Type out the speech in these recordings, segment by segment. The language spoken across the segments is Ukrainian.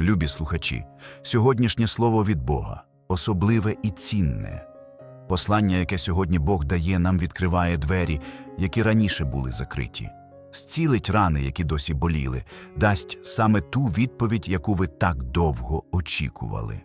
Любі слухачі, сьогоднішнє слово від Бога особливе і цінне. Послання, яке сьогодні Бог дає, нам відкриває двері, які раніше були закриті, зцілить рани, які досі боліли, дасть саме ту відповідь, яку ви так довго очікували.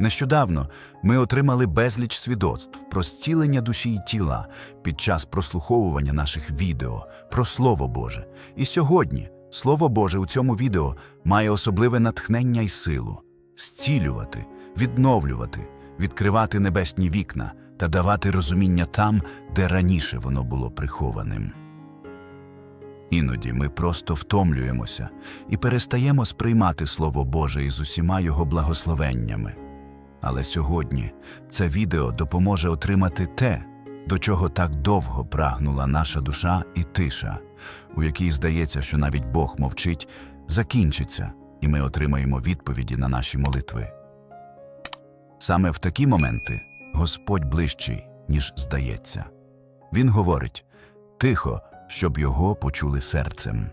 Нещодавно ми отримали безліч свідоцтв про зцілення душі і тіла під час прослуховування наших відео про Слово Боже. І сьогодні Слово Боже у цьому відео має особливе натхнення і силу зцілювати, відновлювати, відкривати небесні вікна та давати розуміння там, де раніше воно було прихованим. Іноді ми просто втомлюємося і перестаємо сприймати Слово Боже із усіма його благословеннями. Але сьогодні це відео допоможе отримати те, до чого так довго прагнула наша душа і тиша, у якій здається, що навіть Бог мовчить, закінчиться, і ми отримаємо відповіді на наші молитви. Саме в такі моменти Господь ближчий, ніж здається. Він говорить тихо, щоб його почули серцем.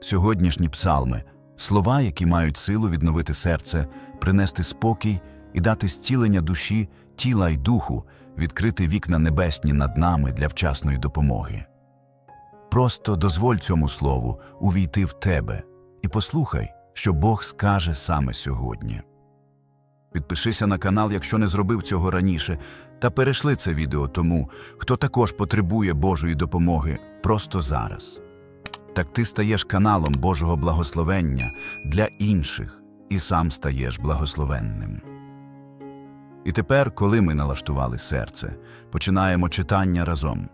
Сьогоднішні псалми слова, які мають силу відновити серце, принести спокій і дати зцілення душі, тіла й духу, відкрити вікна небесні над нами для вчасної допомоги. Просто дозволь цьому слову увійти в тебе і послухай, що Бог скаже саме сьогодні. Підпишися на канал, якщо не зробив цього раніше, та перейшли це відео тому, хто також потребує Божої допомоги просто зараз. Так ти стаєш каналом Божого благословення для інших і сам стаєш благословенним. І тепер, коли ми налаштували серце, починаємо читання разом.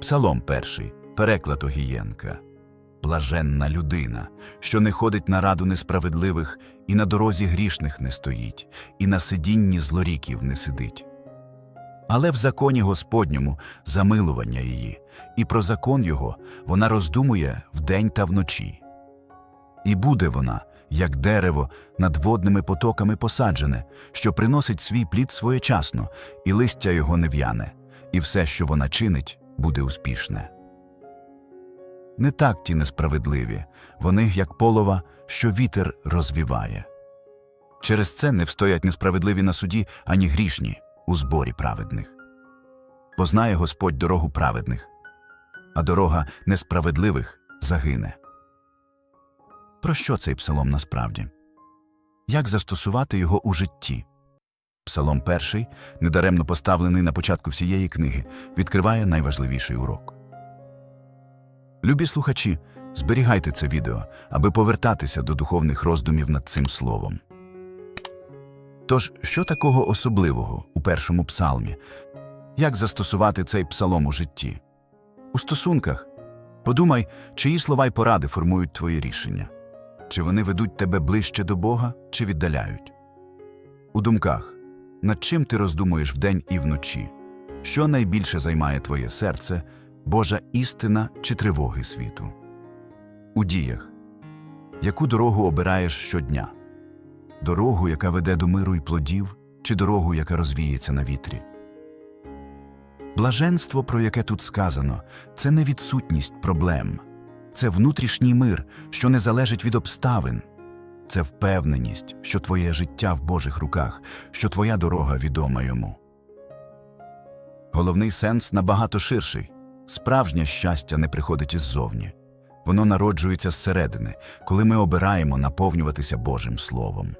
Псалом перший, переклад Огієнка. Блаженна людина, що не ходить на раду несправедливих, і на дорозі грішних не стоїть, і на сидінні злоріків не сидить. Але в законі Господньому замилування її, і про закон його вона роздумує вдень та вночі. І буде вона, як дерево, над водними потоками посаджене, що приносить свій плід своєчасно, і листя його не в'яне, і все, що вона чинить, буде успішне. Не так ті несправедливі, вони, як полова, що вітер розвіває. Через це не встоять несправедливі на суді, ані грішні у зборі праведних. Познає Господь дорогу праведних, а дорога несправедливих загине. Про що цей псалом насправді? Як застосувати його у житті? Псалом перший, недаремно поставлений на початку всієї книги, відкриває найважливіший урок. Любі слухачі, зберігайте це відео, аби повертатися до духовних роздумів над цим словом. Тож, що такого особливого у першому псалмі? Як застосувати цей псалом у житті? У стосунках подумай, чиї слова й поради формують твої рішення, чи вони ведуть тебе ближче до Бога, чи віддаляють. У думках над чим ти роздумуєш вдень і вночі, що найбільше займає твоє серце, Божа істина чи тривоги світу. У діях яку дорогу обираєш щодня? Дорогу, яка веде до миру й плодів, чи дорогу, яка розвіється на вітрі? Блаженство, про яке тут сказано, це не відсутність проблем, це внутрішній мир, що не залежить від обставин, це впевненість, що твоє життя в Божих руках, що твоя дорога відома йому. Головний сенс набагато ширший. Справжнє щастя не приходить іззовні. Воно народжується зсередини, коли ми обираємо наповнюватися Божим Словом.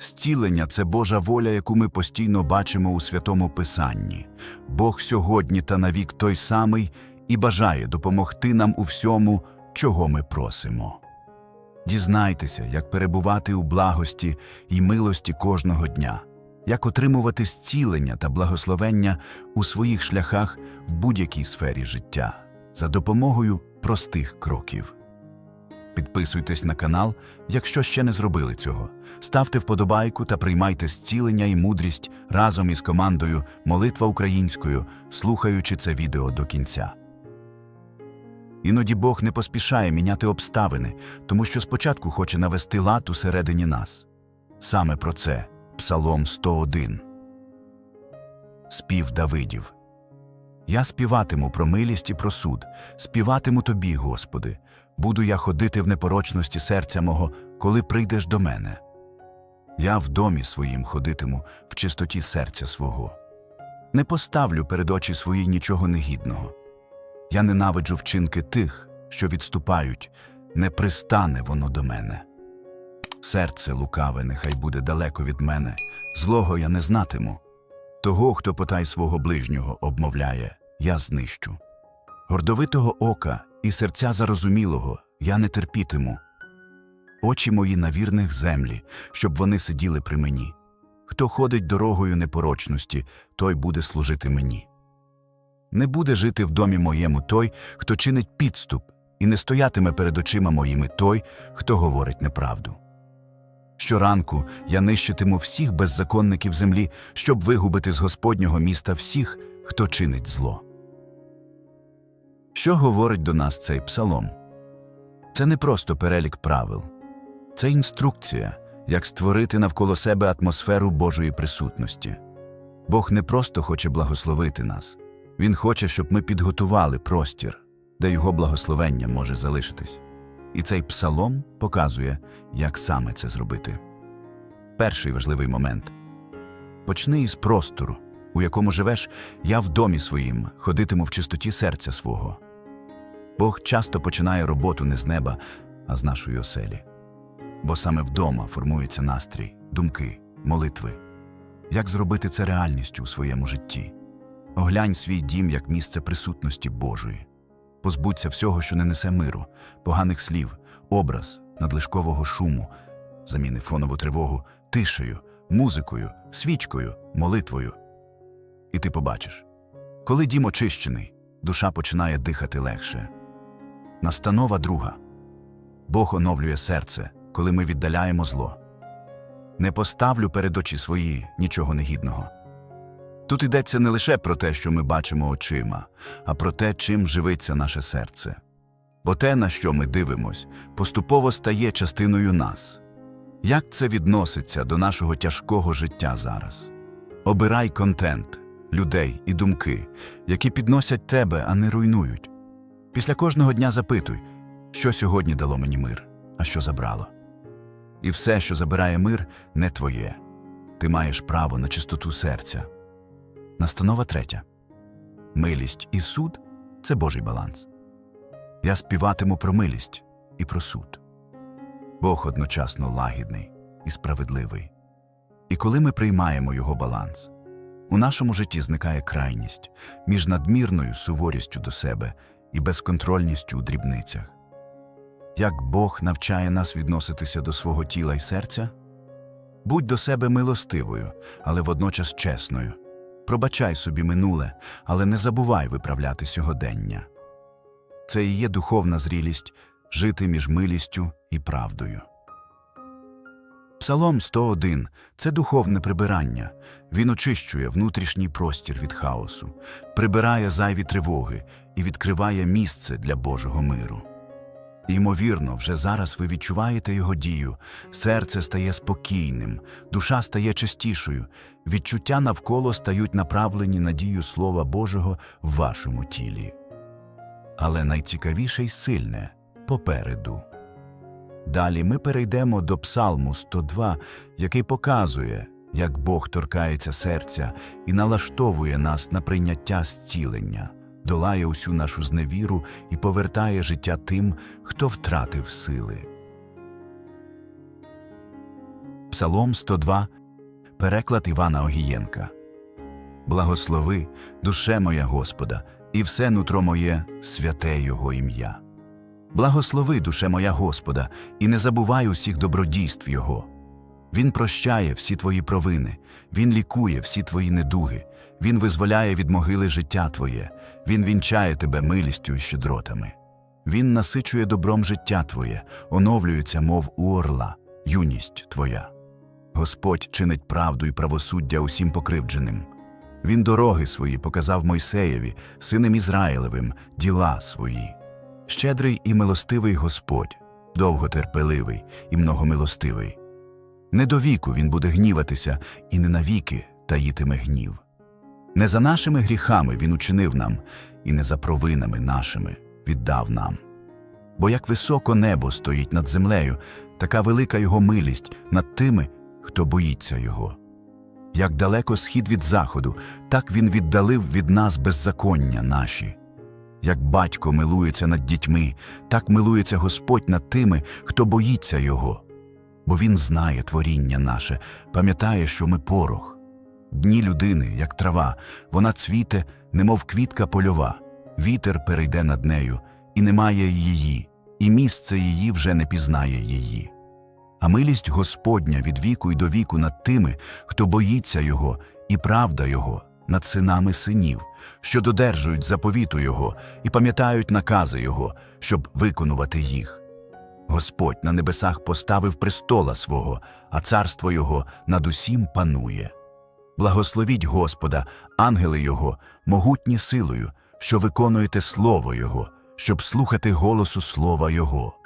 Зцілення це Божа воля, яку ми постійно бачимо у святому Писанні. Бог сьогодні та навік той самий і бажає допомогти нам у всьому, чого ми просимо. Дізнайтеся, як перебувати у благості і милості кожного дня, як отримувати зцілення та благословення у своїх шляхах в будь-якій сфері життя за допомогою простих кроків. Підписуйтесь на канал, якщо ще не зробили цього. Ставте вподобайку та приймайте зцілення і мудрість разом із командою Молитва українською, слухаючи це відео до кінця. Іноді Бог не поспішає міняти обставини, тому що спочатку хоче навести лад усередині нас. Саме про це Псалом 101. Спів Давидів. Я співатиму про милість і про суд, співатиму тобі, Господи, буду я ходити в непорочності серця мого, коли прийдеш до мене. Я в домі своїм ходитиму в чистоті серця свого. Не поставлю перед очі свої нічого негідного. Я ненавиджу вчинки тих, що відступають, не пристане воно до мене. Серце лукаве нехай буде далеко від мене, злого я не знатиму. Того, хто потай свого ближнього обмовляє, я знищу. Гордовитого ока і серця зарозумілого я не терпітиму. Очі мої на вірних землі, щоб вони сиділи при мені. Хто ходить дорогою непорочності, той буде служити мені. Не буде жити в домі моєму той, хто чинить підступ, і не стоятиме перед очима моїми той, хто говорить неправду. Щоранку я нищитиму всіх беззаконників землі, щоб вигубити з Господнього міста всіх, хто чинить зло. Що говорить до нас цей псалом? Це не просто перелік правил, це інструкція, як створити навколо себе атмосферу Божої присутності. Бог не просто хоче благословити нас, Він хоче, щоб ми підготували простір, де Його благословення може залишитись. І цей псалом показує, як саме це зробити. Перший важливий момент почни із простору, у якому живеш, я в домі своїм ходитиму в чистоті серця свого. Бог часто починає роботу не з неба, а з нашої оселі. Бо саме вдома формується настрій, думки, молитви. Як зробити це реальністю у своєму житті? Оглянь свій дім як місце присутності Божої. Позбудься всього, що не несе миру, поганих слів, образ, надлишкового шуму, заміни фонову тривогу тишею, музикою, свічкою, молитвою. І ти побачиш, коли дім очищений, душа починає дихати легше. Настанова друга. Бог оновлює серце, коли ми віддаляємо зло. Не поставлю перед очі свої нічого негідного. Тут йдеться не лише про те, що ми бачимо очима, а про те, чим живиться наше серце. Бо те, на що ми дивимось, поступово стає частиною нас. Як це відноситься до нашого тяжкого життя зараз? Обирай контент, людей і думки, які підносять тебе, а не руйнують. Після кожного дня запитуй, що сьогодні дало мені мир, а що забрало. І все, що забирає мир, не твоє. Ти маєш право на чистоту серця. Настанова третя. Милість і суд це Божий баланс. Я співатиму про милість і про суд. Бог одночасно лагідний і справедливий. І коли ми приймаємо його баланс, у нашому житті зникає крайність між надмірною суворістю до себе і безконтрольністю у дрібницях. Як Бог навчає нас відноситися до свого тіла й серця? Будь до себе милостивою, але водночас чесною. Пробачай собі минуле, але не забувай виправляти сьогодення. Це і є духовна зрілість жити між милістю і правдою. Псалом 101 – це духовне прибирання. Він очищує внутрішній простір від хаосу, прибирає зайві тривоги і відкриває місце для Божого миру. Ймовірно, вже зараз ви відчуваєте його дію, серце стає спокійним, душа стає чистішою, відчуття навколо стають направлені на дію Слова Божого в вашому тілі. Але найцікавіше й сильне попереду. Далі ми перейдемо до Псалму 102, який показує, як Бог торкається серця і налаштовує нас на прийняття зцілення, долає усю нашу зневіру і повертає життя тим, хто втратив сили. Псалом 102 Переклад Івана Огієнка. Благослови, душе моя Господа, і все нутро моє святе Його ім'я. Благослови, душе моя Господа, і не забувай усіх добродійств Його. Він прощає всі твої провини, Він лікує всі твої недуги, Він визволяє від могили життя твоє, Він вінчає тебе милістю і щедротами. Він насичує добром життя твоє, оновлюється, мов у орла, юність твоя. Господь чинить правду і правосуддя усім покривдженим. Він дороги свої показав Мойсеєві, синам Ізраїлевим, діла свої. Щедрий і милостивий Господь, довготерпеливий і многомилостивий. Не до віку він буде гніватися, і не навіки таїтиме гнів. Не за нашими гріхами він учинив нам, і не за провинами нашими віддав нам. Бо як високо небо стоїть над землею, така велика його милість над тими, хто боїться його. Як далеко схід від заходу, так він віддалив від нас беззаконня наші. Як батько милується над дітьми, так милується Господь над тими, хто боїться Його. Бо Він знає творіння наше, пам'ятає, що ми порох. Дні людини, як трава, вона цвіте, немов квітка польова, вітер перейде над нею, і немає її, і місце її вже не пізнає її. А милість Господня від віку й до віку над тими, хто боїться Його, і правда Його над синами синів, що додержують заповіту Його і пам'ятають накази Його, щоб виконувати їх. Господь на небесах поставив престола свого, а царство Його над усім панує. Благословіть Господа, ангели Його, могутні силою, що виконуєте Слово Його, щоб слухати голосу Слова Його.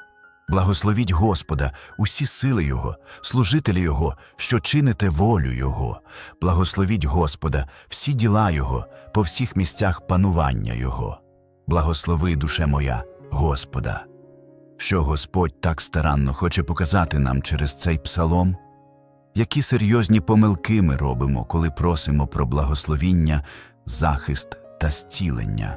Благословіть Господа, усі сили Його, служителі Його, що чините волю Його. Благословіть Господа, всі діла Його, по всіх місцях панування Його. Благослови, душе моя, Господа. Що Господь так старанно хоче показати нам через цей псалом? Які серйозні помилки ми робимо, коли просимо про благословіння, захист та зцілення?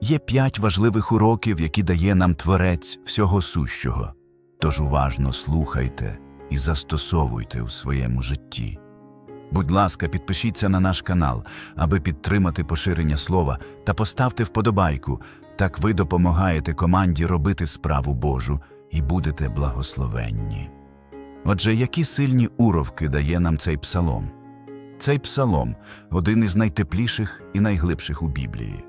Є п'ять важливих уроків, які дає нам Творець всього сущого. Тож уважно слухайте і застосовуйте у своєму житті. Будь ласка, підпишіться на наш канал, аби підтримати поширення слова та поставте вподобайку. Так ви допомагаєте команді робити справу Божу і будете благословенні. Отже, які сильні уровки дає нам цей псалом? Цей псалом один із найтепліших і найглибших у Біблії.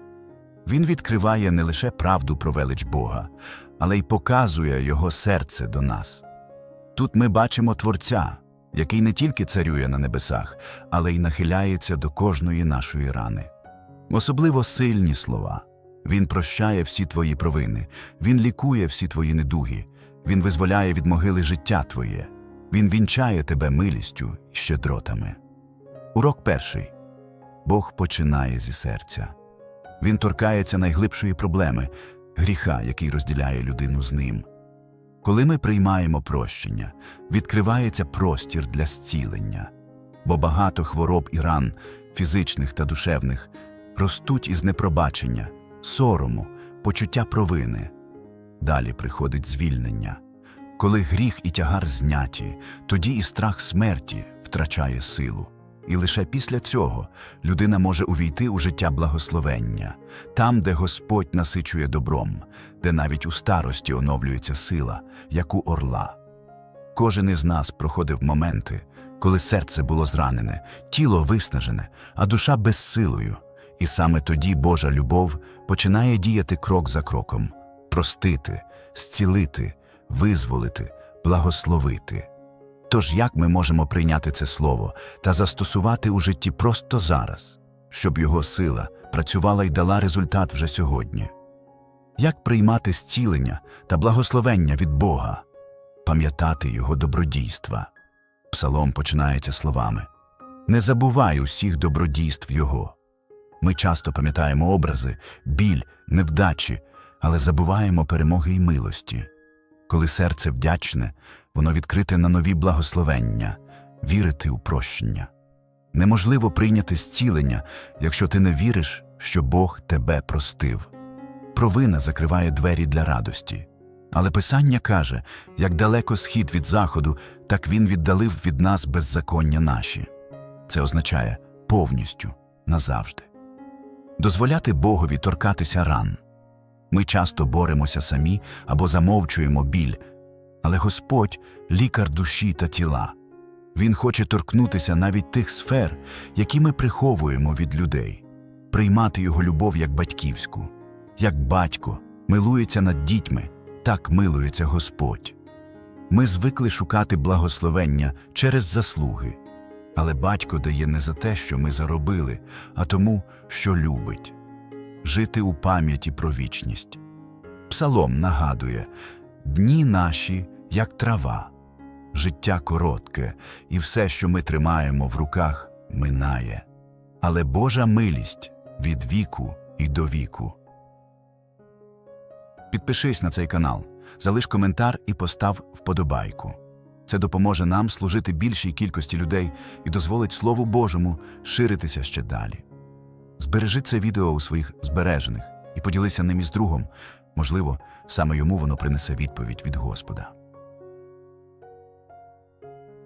Він відкриває не лише правду про велич Бога, але й показує Його серце до нас. Тут ми бачимо Творця, який не тільки царює на небесах, але й нахиляється до кожної нашої рани. Особливо сильні слова. Він прощає всі твої провини, Він лікує всі твої недуги, Він визволяє від могили життя твоє, Він вінчає тебе милістю і щедротами. Урок перший Бог починає зі серця. Він торкається найглибшої проблеми гріха, який розділяє людину з ним. Коли ми приймаємо прощення, відкривається простір для зцілення, бо багато хвороб і ран, фізичних та душевних, ростуть із непробачення, сорому, почуття провини. Далі приходить звільнення. Коли гріх і тягар зняті, тоді і страх смерті втрачає силу. І лише після цього людина може увійти у життя благословення, там, де Господь насичує добром, де навіть у старості оновлюється сила, як у орла. Кожен із нас проходив моменти, коли серце було зранене, тіло виснажене, а душа безсилою. І саме тоді Божа любов починає діяти крок за кроком простити, зцілити, визволити, благословити. Тож як ми можемо прийняти це слово та застосувати у житті просто зараз, щоб його сила працювала і дала результат вже сьогодні? Як приймати зцілення та благословення від Бога, пам'ятати Його добродійства? Псалом починається словами Не забувай усіх добродійств Його. Ми часто пам'ятаємо образи, біль, невдачі, але забуваємо перемоги й милості. Коли серце вдячне, воно відкрите на нові благословення, вірити у прощення. Неможливо прийняти зцілення, якщо ти не віриш, що Бог тебе простив. Провина закриває двері для радості. Але Писання каже, як далеко схід від заходу, так він віддалив від нас беззаконня наші. Це означає повністю, назавжди. Дозволяти Богові торкатися ран. Ми часто боремося самі або замовчуємо біль, але Господь лікар душі та тіла. Він хоче торкнутися навіть тих сфер, які ми приховуємо від людей, приймати його любов як батьківську, як батько милується над дітьми, так милується Господь. Ми звикли шукати благословення через заслуги, але батько дає не за те, що ми заробили, а тому, що любить жити у пам'яті про вічність. Псалом нагадує дні наші, як трава, життя коротке, і все, що ми тримаємо в руках, минає. Але Божа милість від віку і до віку. Підпишись на цей канал, залиш коментар і постав вподобайку. Це допоможе нам служити більшій кількості людей і дозволить Слову Божому ширитися ще далі. Збережи це відео у своїх збережених і поділися ним із другом. Можливо, саме йому воно принесе відповідь від Господа.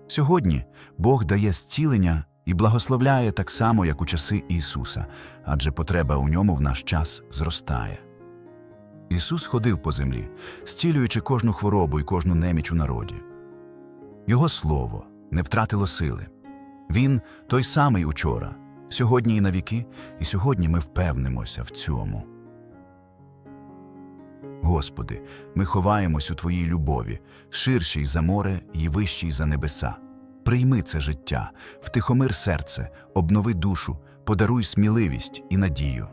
Сьогодні Бог дає зцілення і благословляє так само, як у часи Ісуса, адже потреба у ньому в наш час зростає. Ісус ходив по землі, зцілюючи кожну хворобу і кожну неміч у народі. Його слово не втратило сили. Він той самий учора, сьогодні і навіки, і сьогодні ми впевнимося в цьому. Господи, ми ховаємось у Твоїй любові, ширшій за море і вищій за небеса. Прийми це життя, втихомир серце, обнови душу, подаруй сміливість і надію.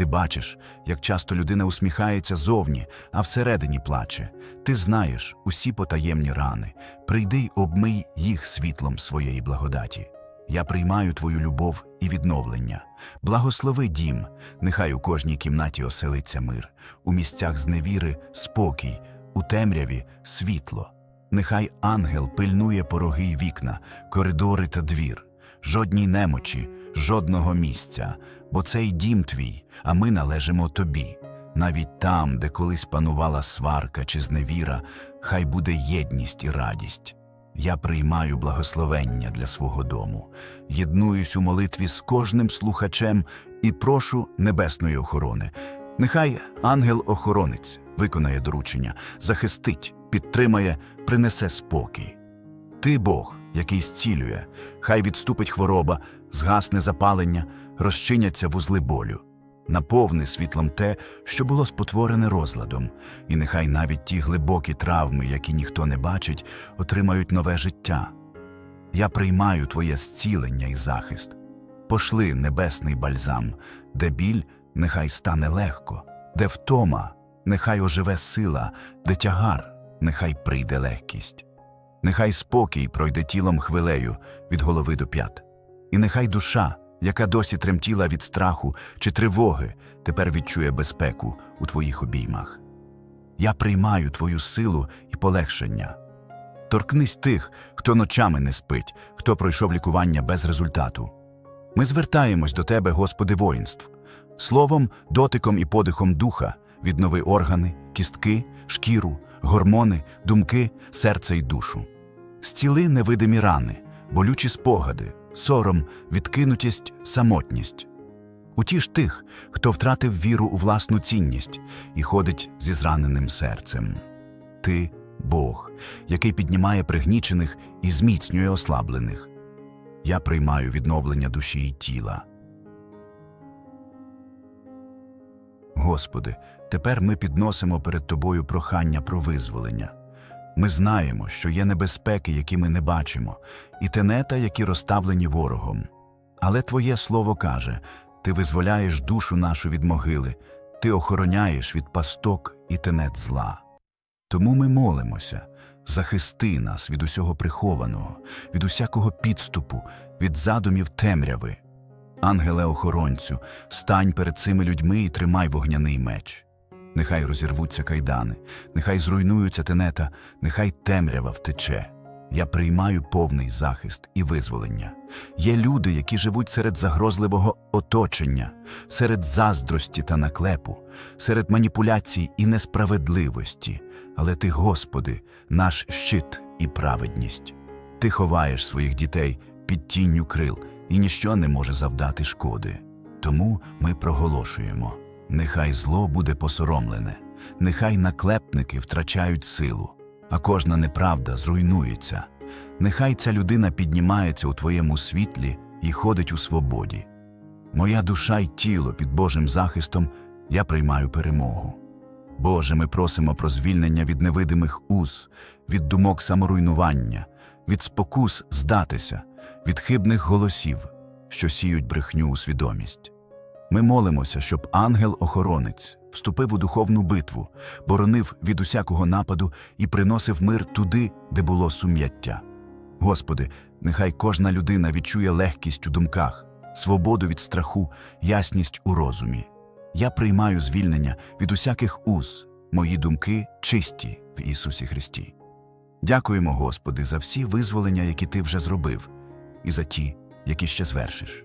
Ти бачиш, як часто людина усміхається зовні, а всередині плаче. Ти знаєш усі потаємні рани. Прийди й обмий їх світлом своєї благодаті. Я приймаю твою любов і відновлення. Благослови дім, нехай у кожній кімнаті оселиться мир, у місцях зневіри спокій, у темряві світло. Нехай ангел пильнує пороги й вікна, коридори та двір, жодній немочі, жодного місця, бо цей дім твій, а ми належимо тобі. Навіть там, де колись панувала сварка чи зневіра, хай буде єдність і радість. Я приймаю благословення для свого дому, єднуюсь у молитві з кожним слухачем і прошу небесної охорони. Нехай ангел-охоронець виконає доручення, захистить, підтримає, принесе спокій. Ти Бог, який зцілює, хай відступить хвороба, згасне запалення, розчиняться вузли болю. Наповни світлом те, що було спотворене розладом, і нехай навіть ті глибокі травми, які ніхто не бачить, отримають нове життя. Я приймаю Твоє зцілення і захист. Пошли небесний бальзам, де біль нехай стане легко, де втома, нехай оживе сила, де тягар, нехай прийде легкість. Нехай спокій пройде тілом хвилею від голови до п'ят, і нехай душа, яка досі тремтіла від страху чи тривоги, тепер відчує безпеку у твоїх обіймах. Я приймаю твою силу і полегшення. Торкнись тих, хто ночами не спить, хто пройшов лікування без результату. Ми звертаємось до Тебе, Господи воїнств, словом, дотиком і подихом духа, віднови органи, кістки, шкіру, гормони, думки, серце й душу. Зціли невидимі рани, болючі спогади, сором, відкинутість, самотність. Утіш тих, хто втратив віру у власну цінність і ходить зі зраненим серцем. Ти Бог, який піднімає пригнічених і зміцнює ослаблених. Я приймаю відновлення душі і тіла. Господи, тепер ми підносимо перед Тобою прохання про визволення. Ми знаємо, що є небезпеки, які ми не бачимо, і тенета, які розставлені ворогом. Але Твоє слово каже Ти визволяєш душу нашу від могили, Ти охороняєш від пасток і тенет зла. Тому ми молимося, захисти нас від усього прихованого, від усякого підступу, від задумів темряви. Ангеле охоронцю, стань перед цими людьми і тримай вогняний меч. Нехай розірвуться кайдани, нехай зруйнуються тенета, нехай темрява втече. Я приймаю повний захист і визволення. Є люди, які живуть серед загрозливого оточення, серед заздрості та наклепу, серед маніпуляцій і несправедливості. Але ти, Господи, наш щит і праведність. Ти ховаєш своїх дітей під тінню крил, і ніщо не може завдати шкоди. Тому ми проголошуємо. Нехай зло буде посоромлене, нехай наклепники втрачають силу, а кожна неправда зруйнується. Нехай ця людина піднімається у твоєму світлі і ходить у свободі. Моя душа й тіло під Божим захистом я приймаю перемогу. Боже, ми просимо про звільнення від невидимих уз, від думок саморуйнування, від спокус здатися, від хибних голосів, що сіють брехню у свідомість. Ми молимося, щоб ангел-охоронець вступив у духовну битву, боронив від усякого нападу і приносив мир туди, де було сум'яття. Господи, нехай кожна людина відчує легкість у думках, свободу від страху, ясність у розумі. Я приймаю звільнення від усяких уз, Мої думки чисті в Ісусі Христі. Дякуємо, Господи, за всі визволення, які Ти вже зробив, і за ті, які ще звершиш.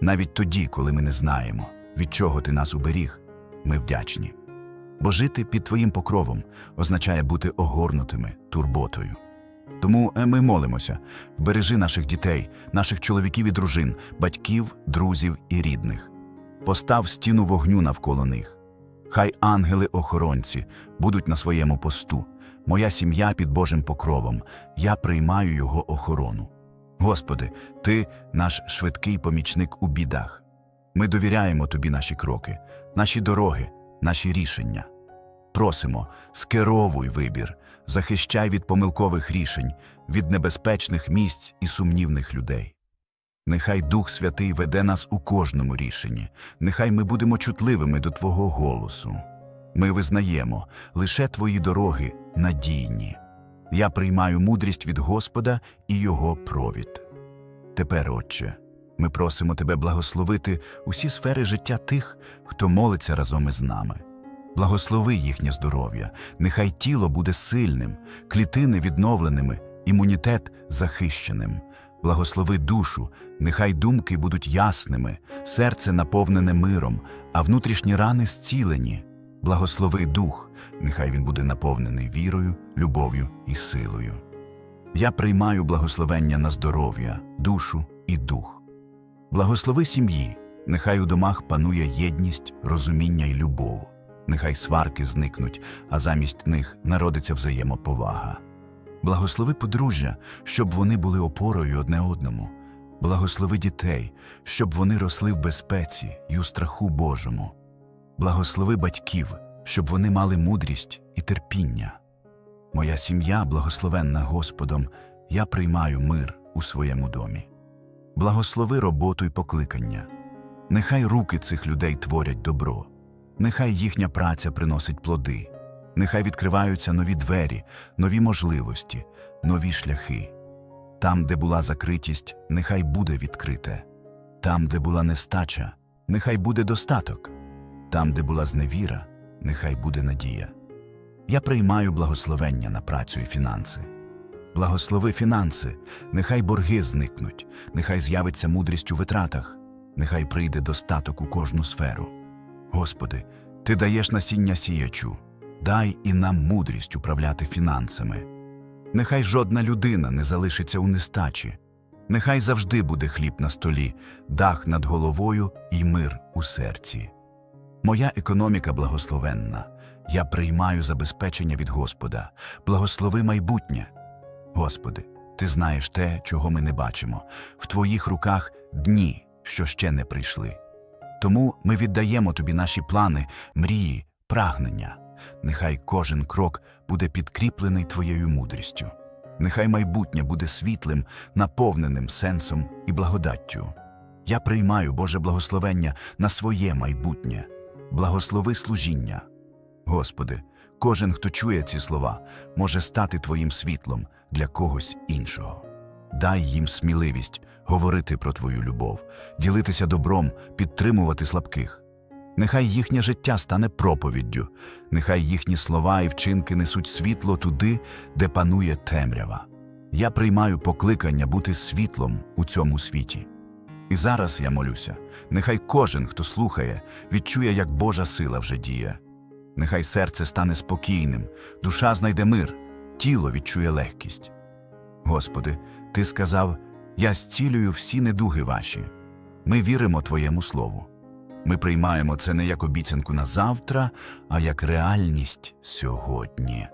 Навіть тоді, коли ми не знаємо, від чого Ти нас уберіг, ми вдячні. Бо жити під Твоїм покровом означає бути огорнутими турботою. Тому е, ми молимося, вбережи наших дітей, наших чоловіків і дружин, батьків, друзів і рідних. Постав стіну вогню навколо них. Хай ангели-охоронці будуть на своєму посту. Моя сім'я під Божим покровом, я приймаю його охорону. Господи, Ти наш швидкий помічник у бідах. Ми довіряємо Тобі наші кроки, наші дороги, наші рішення. Просимо, скеровуй вибір, захищай від помилкових рішень, від небезпечних місць і сумнівних людей. Нехай Дух Святий веде нас у кожному рішенні, нехай ми будемо чутливими до Твого голосу. Ми визнаємо, лише Твої дороги надійні. Я приймаю мудрість від Господа і Його провід. Тепер, Отче, ми просимо Тебе благословити усі сфери життя тих, хто молиться разом із нами. Благослови їхнє здоров'я, нехай тіло буде сильним, клітини відновленими, імунітет захищеним. Благослови душу, нехай думки будуть ясними, серце наповнене миром, а внутрішні рани зцілені. Благослови дух, нехай він буде наповнений вірою, любов'ю і силою. Я приймаю благословення на здоров'я, душу і дух. Благослови сім'ї, нехай у домах панує єдність, розуміння і любов. Нехай сварки зникнуть, а замість них народиться взаємоповага. Благослови подружжя, щоб вони були опорою одне одному. Благослови дітей, щоб вони росли в безпеці й у страху Божому. Благослови батьків, щоб вони мали мудрість і терпіння. Моя сім'я, благословенна Господом, я приймаю мир у своєму домі. Благослови роботу й покликання. Нехай руки цих людей творять добро, нехай їхня праця приносить плоди, нехай відкриваються нові двері, нові можливості, нові шляхи. Там, де була закритість, нехай буде відкрите. Там, де була нестача, нехай буде достаток. Там, де була зневіра, нехай буде надія. Я приймаю благословення на працю і фінанси. Благослови фінанси, нехай борги зникнуть, нехай з'явиться мудрість у витратах, нехай прийде достаток у кожну сферу. Господи, Ти даєш насіння сіячу, дай і нам мудрість управляти фінансами. Нехай жодна людина не залишиться у нестачі, нехай завжди буде хліб на столі, дах над головою і мир у серці. Моя економіка благословенна. Я приймаю забезпечення від Господа. Благослови майбутнє. Господи, Ти знаєш те, чого ми не бачимо. В Твоїх руках дні, що ще не прийшли. Тому ми віддаємо Тобі наші плани, мрії, прагнення. Нехай кожен крок буде підкріплений Твоєю мудрістю. Нехай майбутнє буде світлим, наповненим сенсом і благодаттю. Я приймаю Боже благословення на своє майбутнє. Благослови служіння. Господи, кожен, хто чує ці слова, може стати Твоїм світлом для когось іншого. Дай їм сміливість говорити про Твою любов, ділитися добром, підтримувати слабких. Нехай їхнє життя стане проповіддю, нехай їхні слова і вчинки несуть світло туди, де панує темрява. Я приймаю покликання бути світлом у цьому світі. І зараз я молюся, нехай кожен, хто слухає, відчує, як Божа сила вже діє. Нехай серце стане спокійним, душа знайде мир, тіло відчує легкість. Господи, Ти сказав: Я зцілюю всі недуги ваші. Ми віримо Твоєму Слову. Ми приймаємо це не як обіцянку на завтра, а як реальність сьогодні.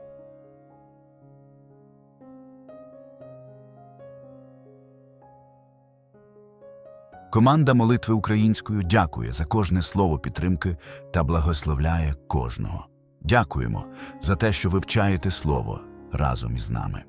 Команда молитви українською дякує за кожне слово підтримки та благословляє кожного. Дякуємо за те, що вивчаєте слово разом із нами.